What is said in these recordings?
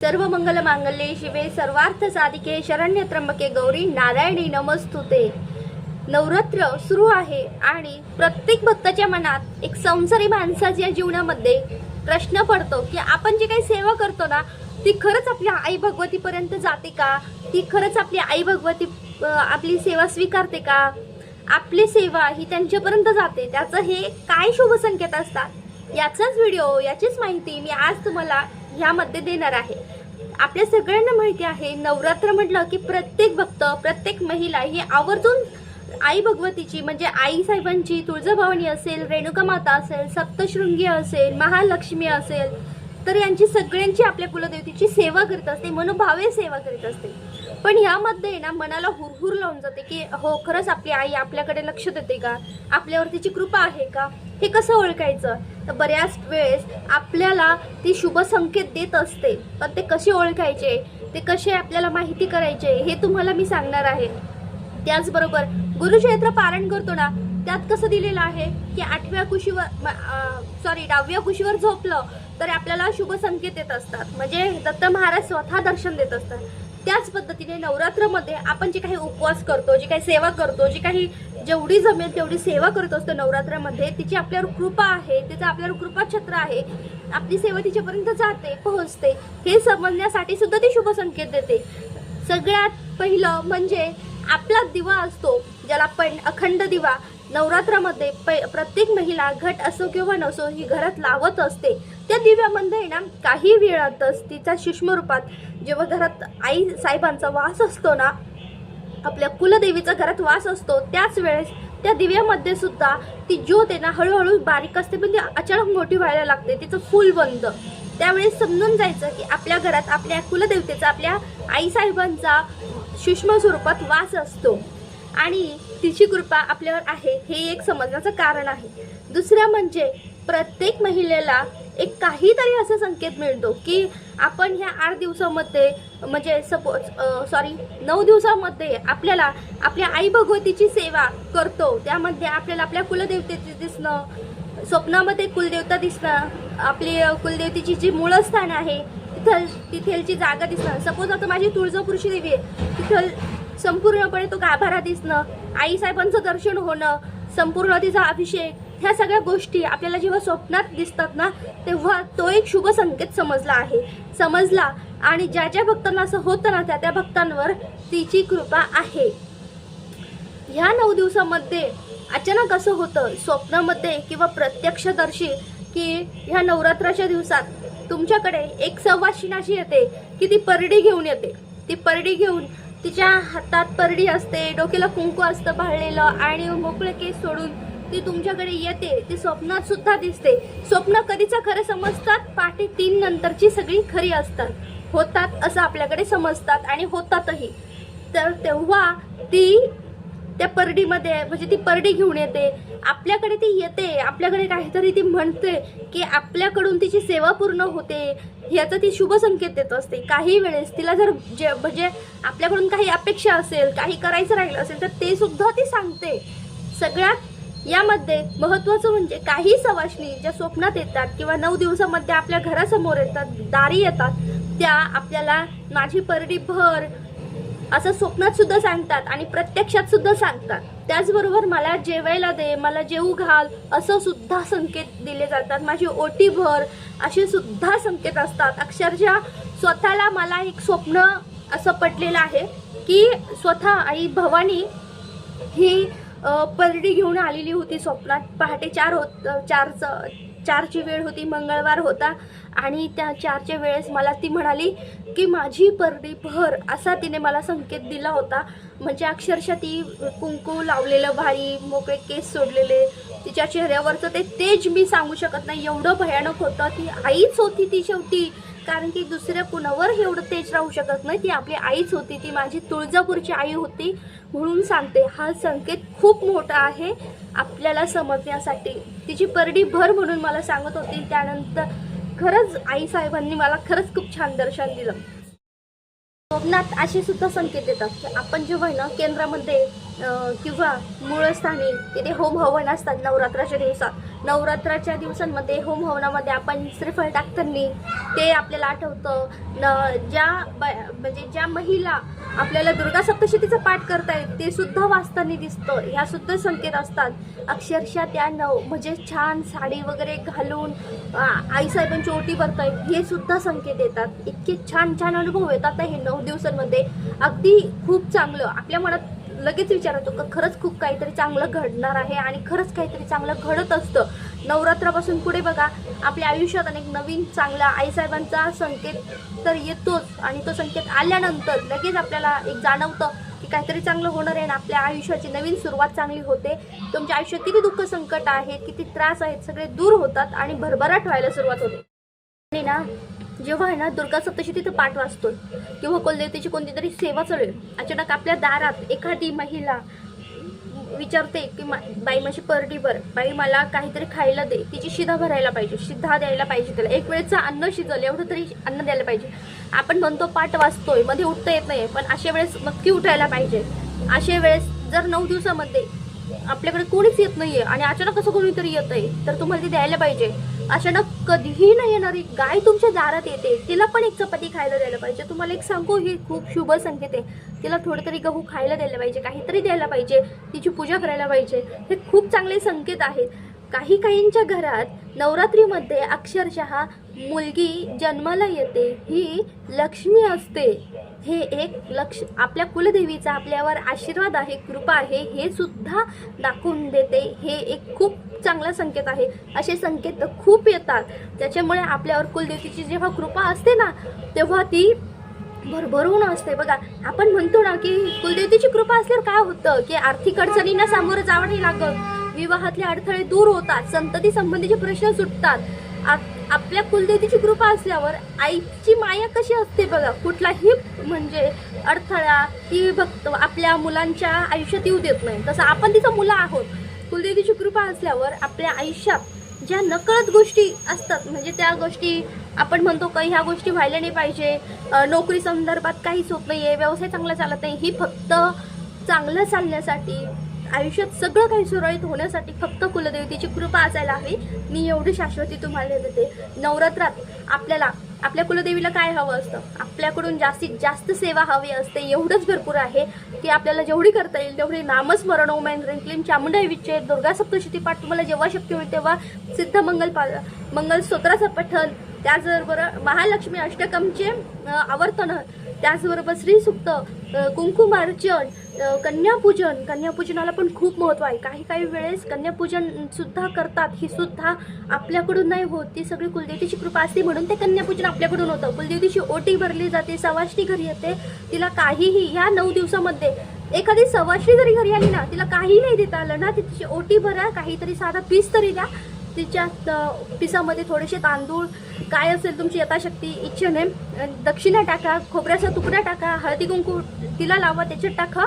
सर्व मंगल मांगल्ये शिवे सर्वार्थ साधिके शरण्य त्र्यंबके गौरी नारायणी नमस्तुते नवरात्र सुरू आहे आणि प्रत्येक भक्ताच्या मनात एक संसारी माणसाच्या जीवनामध्ये प्रश्न पडतो की आपण जे काही सेवा करतो ना ती खरंच आपल्या आई भगवतीपर्यंत जाते का ती खरंच आपली आई भगवती आपली सेवा स्वीकारते का आपली सेवा ही त्यांच्यापर्यंत जाते त्याचं हे काय शुभसंकेत असतात याचाच व्हिडिओ याचीच माहिती मी आज तुम्हाला ह्यामध्ये देणार आहे. आपल्या सगळ्यांना माहिती आहे नवरात्र म्हटलं की प्रत्येक भक्त प्रत्येक महिला ही आवर्जून आई भगवतीची म्हणजे आई साहेबांची तुळजाभवानी असेल रेणुका माता असेल सप्तशृंगी असेल महालक्ष्मी असेल तर यांची सगळ्यांची आपल्या कुलदेवतेची सेवा करीत असते मनोभावे सेवा करीत असते. पण यामध्ये ना मनाला हुरहुर लावून जाते की हो खरंच आपली आई आपल्याकडे लक्ष देते का? आपल्यावर तिची कृपा आहे का? हे कसं ओळखायचं? तर बऱ्याच वेळेस आपल्याला ती शुभ संकेत देत असते. पण ते कसे ओळखायचे? ते कसे आपल्याला माहिती करायचे? हे तुम्हाला मी सांगणार आहे. त्याचबरोबर गुरुचरित्र पारण करतो ना त्यात कसं दिलेलं आहे की आठव्या कुशीवर सॉरी डाव्या कुशीवर झोपलं तर आपल्याला शुभ संकेत येत असतात. म्हणजे दत्त महाराज स्वतः दर्शन देत असतात. त्याच पद्धतीने नवरात्रमध्ये आपण जे काही उपवास करतो जे काही सेवा करतो जे काही जेवढी जमेल तेवढी सेवा करत असतो नवरात्रामध्ये तिची आपल्यावर कृपा आहे तिचं आपल्यावर कृपा छत्र आहे आपली सेवा तिच्यापर्यंत जाते पोहोचते हे समजण्यासाठी सुद्धा ती शुभ संकेत देते. सगळ्यात पहिलं म्हणजे आपला दिवा असतो ज्याला पण अखंड दिवा नवरात्रामध्ये पै प्रत्येक महिला घट असो किंवा नसो ही घरात लावत असते. त्या दिव्यामध्ये ना काही वेळातच तिचा सूक्ष्मरूपात जेव्हा घरात आई साहेबांचा वास असतो ना आपल्या कुलदेवीचा घरात वास असतो त्याच वेळेस त्या दिव्यामध्ये सुद्धा ती ज्योत आहे ना हळूहळू बारीक असते पण ती अचानक मोठी व्हायला लागते तिचं फुल बंद. त्यावेळेस समजून जायचं की आपल्या घरात आपल्या कुलदेवतेचा आपल्या आईसाहेबांचा सूक्ष्म स्वरूपात वास असतो. आणि तिची कृपा आपल्यावर आहे हे एक समजण्याचं कारण आहे. दुसरं म्हणजे प्रत्येक महिलेला एक काहीतरी असं संकेत मिळतो की आपण ह्या आठ दिवसामध्ये म्हणजे सपोज सॉरी नऊ दिवसामध्ये आपल्याला आपल्या आई भगवतीची सेवा करतो. त्यामध्ये आपल्याला आपल्या कुलदेवतेचे दिसणं स्वप्नामध्ये कुलदेवता दिसणं आपली कुलदेवतेची जी मूळस्थान आहे तिथं तिथेलची जागा दिसणं. सपोज आता माझी तुळजापूरची देवी आहे तिथं संपूर्णपणे तो गाभारा दिसणं आईसाहेबांचं दर्शन होणं संपूर्ण तिचा अभिषेक ह्या सगळ्या गोष्टी आपल्याला जेव्हा स्वप्नात दिसतात ना तेव्हा तो एक शुभ संकेत समजला आहे. समजला आणि ज्या ज्या भक्तांना असं होतं ना त्या त्या भक्तांवर तिची कृपा आहे. ह्या नऊ दिवसामध्ये अचानक असं होतं स्वप्नामध्ये किंवा प्रत्यक्षदर्शी की ह्या नवरात्राच्या दिवसात तुमच्याकडे एक सवाशिन अशी येते की ती परडी घेऊन येते. ती परडी घेऊन तिच्या हातात परडी असते डोक्याला कुंकू असतं भाळलेलं आणि मोकळे केस सोडून ती तुमच्याकडे येते. ती स्वप्नात सुद्धा दिसते. स्वप्न कधीचं खरं समजतात? पहाटे तीन नंतरची सगळी खरी असतात. होतात असं आपल्याकडे समजतात आणि होतातही. तर तेव्हा ती त्या परडीमध्ये म्हणजे ती परडी घेऊन येते. आपल्याकडे ती येते. आपल्याकडे काहीतरी ती म्हणते की आपल्याकडून तिची सेवा पूर्ण होते. ह्याचा ती शुभ संकेत देत असते. काही वेळेस तिला जर जे म्हणजे आपल्याकडून काही अपेक्षा असेल काही करायचं राहिलं असेल तर ते सुद्धा ती सांगते. सगळ्यात यामध्ये महत्वाचं म्हणजे काही सवाशणी ज्या स्वप्नात येतात किंवा नऊ दिवसामध्ये आपल्या घरासमोर येतात दारी येतात त्या आपल्याला माझी परडी भर असं स्वप्नात सुद्धा सांगतात आणि प्रत्यक्षात सुद्धा सांगतात. त्याचबरोबर मला जेवायला दे मला जेवू घाल असं सुद्धा संकेत दिले जातात. माझी ओटी भर असे सुद्धा संकेत असतात. अक्षरशः स्वतःला मला एक स्वप्न असं पडलेलं आहे की स्वतः आई भवानी ही परडी घेऊन आलेली होती स्वप्नात. पहाटे चार होत चारचं चारची वेळ होती मंगळवार होता आणि त्या चारच्या वेळेस मला ती म्हणाली की माझी परडी भर असा तिने मला संकेत दिला होता. म्हणजे अक्षरशः ती कुंकू लावलेलं भारी मोकळे केस सोडलेले तिच्या चेहऱ्यावरचं ते तेज मी सांगू शकत नाही. एवढं भयानक होतं. ती आईच होती ती शेवटी. कारण की दुसऱ्या कुणावर एवढं तेज राहू शकत नाही. ती आपली आईच होती. ती माझी तुळजापूरची आई होती म्हणून सांगते. हा संकेत खूप मोठा आहे आपल्याला समजण्यासाठी. तिची परडी भर म्हणून मला सांगत होती. त्यानंतर खरंच आई साहेबांनी मला खरंच खूप छान दर्शन दिलं. स्वप्नात असे सुद्धा संकेत देतात की आपण जेव्हा ना केंद्रामध्ये किंवा मूळस्थानी तिथे होम हवन असतात नवरात्राच्या दिवसात. नवरात्राच्या दिवसांमध्ये होम हवनामध्ये आपण श्रीफळ टाकताना ते आपल्याला आठवतं. न ज्या म्हणजे ज्या महिला आपल्याला दुर्गा सप्तशतीचा पाठ करतायत ते सुद्धा वाचताना दिसतं. ह्या सुद्धा संकेत असतात. अक्षरशः त्या नव म्हणजे छान साडी वगैरे घालून आईसाहेबांची ओटी भरतायत हे सुद्धा संकेत येतात. इतके छान छान अनुभव येतात हे नऊ दिवसांमध्ये. अगदी खूप चांगलं. आपल्या मनात लगेच विचार येतो का खरंच खूप काहीतरी चांगलं घडणार आहे आणि खरंच काहीतरी चांगलं घडत असतं. नवरात्रापासून पुढे बघा आपल्या आयुष्यात अनेक नवीन चांगला आईसाहेबांचा संकेत तर येतोच आणि तो संकेत आल्यानंतर लगेच आपल्याला एक जाणवतं की काहीतरी चांगलं होणार आहे ना आपल्या आयुष्याची नवीन सुरुवात चांगली होते. तुमच्या आयुष्यात किती दुःख संकट आहेत किती त्रास आहेत सगळे दूर होतात आणि भरभराट व्हायला सुरुवात होते. आणि ना जेव्हा आहे ना दुर्गा तिथं पाठ वाचतो किंवा कुलदेवतेची कोणती तरी सेवा चालू आहे. अचानक आपल्या दारात एखादी महिला विचारते की मा- बाई माझी परडी भर बाई मला काहीतरी खायला दे. तिची शिधा भरायला पाहिजे शिधा द्यायला पाहिजे त्याला एक वेळेचं अन्न शिजल एवढं तरी अन्न द्यायला पाहिजे. आपण म्हणतो पाठ वाचतोयमध्ये उठता येत नाही पण अशा वेळेस नक्की उठायला पाहिजे. अशा वेळेस जर नऊ दिवसामध्ये आपल्याकडे कोणीच येत नाहीये आणि अचानक असं कोणीतरी येत आहे तर तुम्हाला ती द्यायला पाहिजे. अचानक कधीही नाही येणारी गाय तुमच्या दारात येते तिला पण एक चपाती खायला द्यायला पाहिजे. तुम्हाला एक सांगू ही खूप शुभ संकेत आहे. तिला थोडं तरी गहू खायला द्यायला पाहिजे काहीतरी द्यायला पाहिजे तिची पूजा करायला पाहिजे. हे खूप चांगले संकेत आहेत. काही काहींच्या घरात नवरात्रीमध्ये अक्षरशः मुलगी जन्माला येते ही लक्ष्मी असते. हे एक लक्ष आपल्या कुलदेवीचा आपल्यावर आशीर्वाद आहे कृपा आहे हे सुद्धा दाखवून देते. हे एक खूप चांगला संकेत आहे. असे संकेत खूप येतात. त्याच्यामुळे आपल्यावर कुलदेवीची जेव्हा कृपा असते ना तेव्हा ती भरभरून असते. बघा आपण म्हणतो ना की कुलदेवतेची कृपा असल्यावर काय होतं? की आर्थिक अडचणींना सामोरं जावं नाही लागत. विवाहातले अडथळे दूर होतात संतती संबंधीचे प्रश्न सुटतात. आपल्या कुलदेवीची कृपा असल्यावर आईची माया कशी असते बघा. कुठलाही म्हणजे अडथळा ती फक्त आपल्या मुलांच्या आयुष्यात येऊ देत नाही. तसं आपण तिचं मुलं आहोत. कुलदेवीची कृपा असल्यावर आपल्या आयुष्यात ज्या नकळत गोष्टी असतात म्हणजे त्या गोष्टी आपण म्हणतो का ह्या गोष्टी व्हायला नाही पाहिजे. नोकरी संदर्भात काहीच होत नाही आहे व्यवसाय चांगला चालत नाही. ही फक्त चांगलं चालण्यासाठी आयुष्यात सगळं काही सुरळीत होण्यासाठी फक्त कुलदेवतेची कृपा असायला हवी. मी एवढी शाश्वती तुम्हाला देते. नवरात्रात आपल्याला आपल्या कुलदेवीला काय हवं असतं? आपल्याकडून जास्तीत जास्त सेवा हवी असते. एवढंच भरपूर आहे की आपल्याला जेवढी करता येईल तेवढी नामस्मरण ओमॅन क्लीम चामुंडा विचे दुर्गा सप्तशती पाठ तुम्हाला जेव्हा शक्य होईल तेव्हा सिद्ध मंगल पा मंगल स्तोत्राचं पठण. त्याचबरोबर महालक्ष्मी अष्टकमचे आवर्तन त्याचबरोबर श्रीसुक्त अ, कुंकुमार्चन कन्यापूजन. कन्यापूजनाला पण खूप महत्त्व आहे. काही काही वेळेस कन्यापूजन सुद्धा करतात. ही सुद्धा आपल्याकडून नाही होत. ती सगळी कुलदेवतीची कृपा असते म्हणून ते कन्यापूजन आपल्याकडून होतं. कुलदेवतीची ओटी भरली जाते सवाष्टी घरी येते. तिला काहीही ह्या नऊ दिवसामध्ये एखादी सवाष्टी जरी घरी आली ना तिला काही नाही देता आलं ना तिची ओटी भरा काहीतरी साधा पीस तरी द्या. तिच्या पिसामध्ये थोडेसे तांदूळ काय असेल तुमची यथाशक्ती इच्छेने दक्षिणा टाका खोबऱ्याचा तुकडा टाका हळदी कुंकू तिला लावा त्याच्यात टाका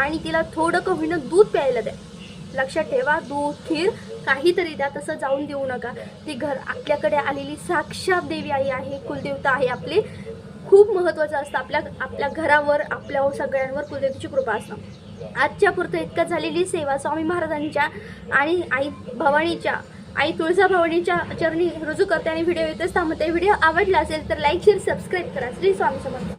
आणि तिला थोडं कमीनं दूध प्यायला द्या. लक्षात ठेवा दूध खीर काहीतरी द्या तसं जाऊन देऊ नका. ती घर आपल्याकडे आलेली साक्षात देवी आई आहे कुलदेवता आहे आपली. खूप महत्त्वाचं असतं आपल्या आपल्या घरावर आपल्या सगळ्यांवर कुलदेवीची कृपा असणं. आजच्या पुरतं इतकं झालेली सेवा स्वामी महाराजांच्या आणि आई भवानीच्या आई तुळजा भवानीच्या चरणी रुजू करते आणि व्हिडिओ येतच थांबते व्हिडिओ आवडला असेल तर लाईक शेअर सबस्क्राईब करा. श्री स्वामी समर्थ.